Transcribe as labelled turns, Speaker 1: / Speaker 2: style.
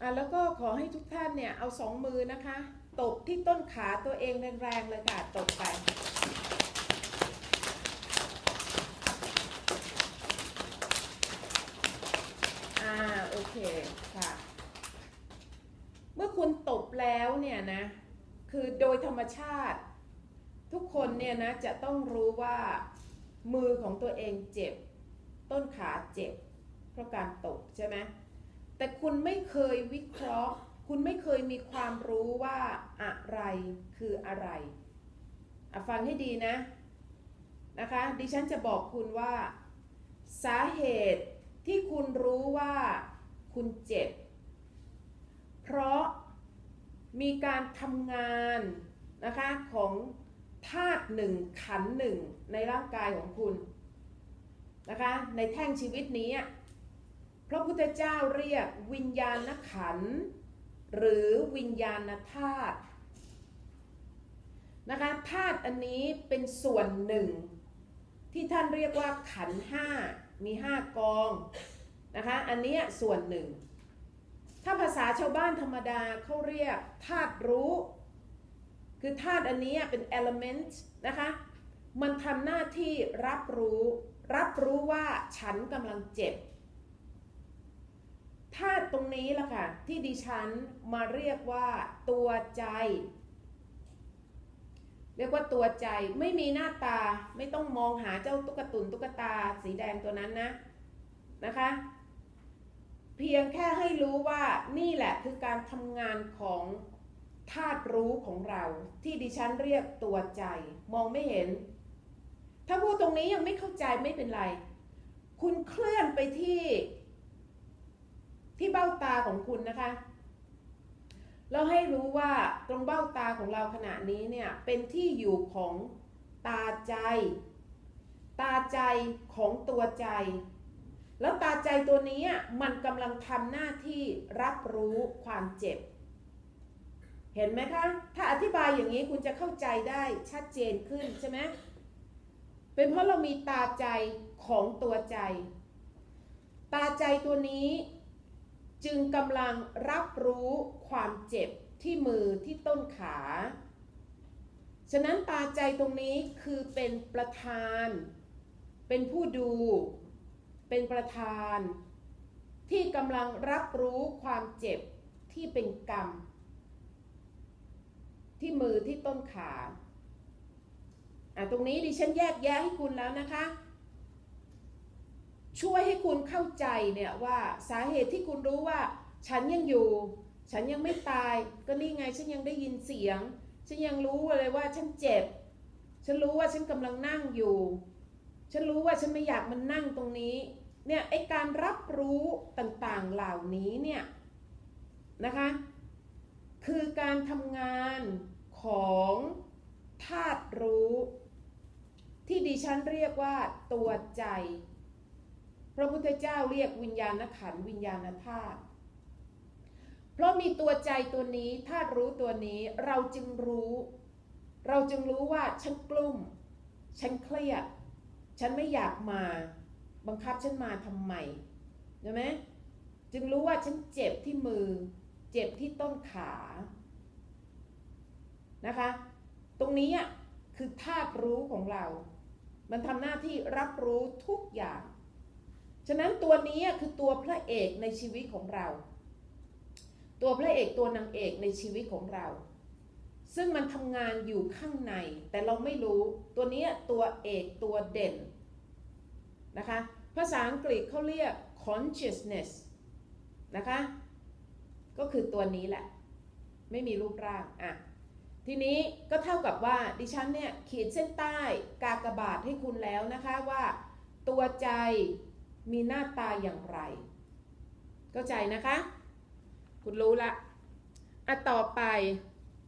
Speaker 1: อะแล้วก็ขอให้ทุกท่านเนี่ยเอาสองมือนะคะ ตบที่ต้นขาตัวเองแรงๆเลยค่ะ ตบไป อ่าโอเคค่ะ เมื่อคุณตบแล้วเนี่ยนะ คือโดยธรรมชาติ ทุกคนเนี่ยนะจะต้องรู้ว่ามือของตัวเองเจ็บ ต้นขาเจ็บ เพราะการตบใช่ไหม แต่คุณไม่เคยวิเคราะห์ คุณไม่เคยมีความรู้ว่าอะไรคืออะไรฟังให้ดีนะนะคะ ดิฉันจะบอกคุณว่า สาเหตุที่คุณรู้ว่าคุณเจ็บ เพราะมีการทำงานนะคะของธาตุหนึ่งขันหนึ่งในร่างกายของคุณนะคะในแท่งชีวิตนี้ พระพุทธเจ้าเรียกวิญญาณขันธ์หรือวิญญาณธาตุนะคะธาตุอันนี้เป็นส่วนหนึ่ง ที่ท่านเรียกว่าขันห้ามีห้ากองนะคะอันนี้ส่วนหนึ่ง ถ้าภาษาชาวบ้านธรรมดาเขาเรียกธาตุรู้ คือธาตุอันนี้เป็น element นะคะมันทำหน้าที่รับรู้ รับรู้ว่าฉันกำลังเจ็บ ธาตุตรงนี้ล่ะค่ะ ที่ดิฉันมาเรียกว่าตัวใจ เรียกว่าตัวใจไม่มีหน้าตาไม่ต้องมองหาเจ้าตุ๊กตุนตุ๊กตาสีแดงตัวนั้นนะนะคะ เพียงแค่ให้รู้ว่านี่แหละคือการทำงานของธาตุรู้ของเรา ที่ดิฉันเรียกตัวใจ มองไม่เห็น ถ้าพูดตรงนี้ยังไม่เข้าใจไม่เป็นไร คุณเคลื่อนไปที่ ที่เบ้าตาของคุณนะคะเราให้รู้ว่าตรงเบ้าตาของเราขณะนี้เนี่ยเป็นที่อยู่ของตาใจ ตาใจของตัวใจ แล้วตาใจตัวนี้มันกำลังทำหน้าที่รับรู้ความเจ็บ เห็นไหมคะ ถ้าอธิบายอย่างนี้คุณจะเข้าใจได้ชัดเจนขึ้นใช่ไหมเป็นเพราะเรามีตาใจของตัวใจ ตาใจตัวนี้ จึงกำลังรับรู้ความเจ็บที่มือที่ต้นขา ฉะนั้นตาใจตรงนี้คือเป็นประธาน เป็นผู้ดู เป็นประธาน ที่กำลังรับรู้ความเจ็บที่เป็นกรรม ที่มือที่ต้นขาอะตรงนี้ดิฉันแยกแยะให้คุณแล้วนะคะ ช่วยให้คุณเข้าใจเนี่ยว่าสาเหตุที่คุณรู้ว่า ฉันยังอยู่ ฉันยังไม่ตาย ก็นี่ไงฉันยังได้ยินเสียง ฉันยังรู้เลยว่าฉันเจ็บ ฉันรู้ว่าฉันกำลังนั่งอยู่ ฉันรู้ว่าฉันไม่อยากมันนั่งตรงนี้ เนี่ยไอการรับรู้ต่างๆเหล่านี้เนี่ยนะคะคือการทำงานของธาตุรู้ ที่ดิฉันเรียกว่าตัวใจ พระพุทธเจ้าเรียกวิญญาณขันวิญญาณธาตุเพราะมีตัวใจตัวนี้ธาตุรู้ตัวนี้เราจึงรู้ เราจึงรู้ว่าฉันกลุ้มฉันเครียด ฉันไม่อยากมา บังคับฉันมาทำไมใช่ไหมจึงรู้ว่าฉันเจ็บที่มือ เจ็บที่ต้นขานะคะ ตรงนี้คือธาตุรู้ของเรา มันทำหน้าที่รับรู้ทุกอย่าง ฉะนั้นตัวนี้คือตัวพระเอกในชีวิตของเรา ตัวพระเอกตัวนางเอกในชีวิตของเรา ซึ่งมันทำงานอยู่ข้างใน แต่เราไม่รู้ ตัวนี้ตัวเอกตัวเด่นนะคะ ภาษาอังกฤษเขาเรียก consciousness นะคะ ก็คือตัวนี้แหละ ไม่มีรูปร่างอะทีนี้ก็เท่ากับว่าดิฉันเนี่ยขีดเส้นใต้กากบาทให้คุณแล้วนะคะว่า ตัวใจ มีหน้าตาอย่างไร เข้าใจนะคะ คุณรู้ละอะต่อไป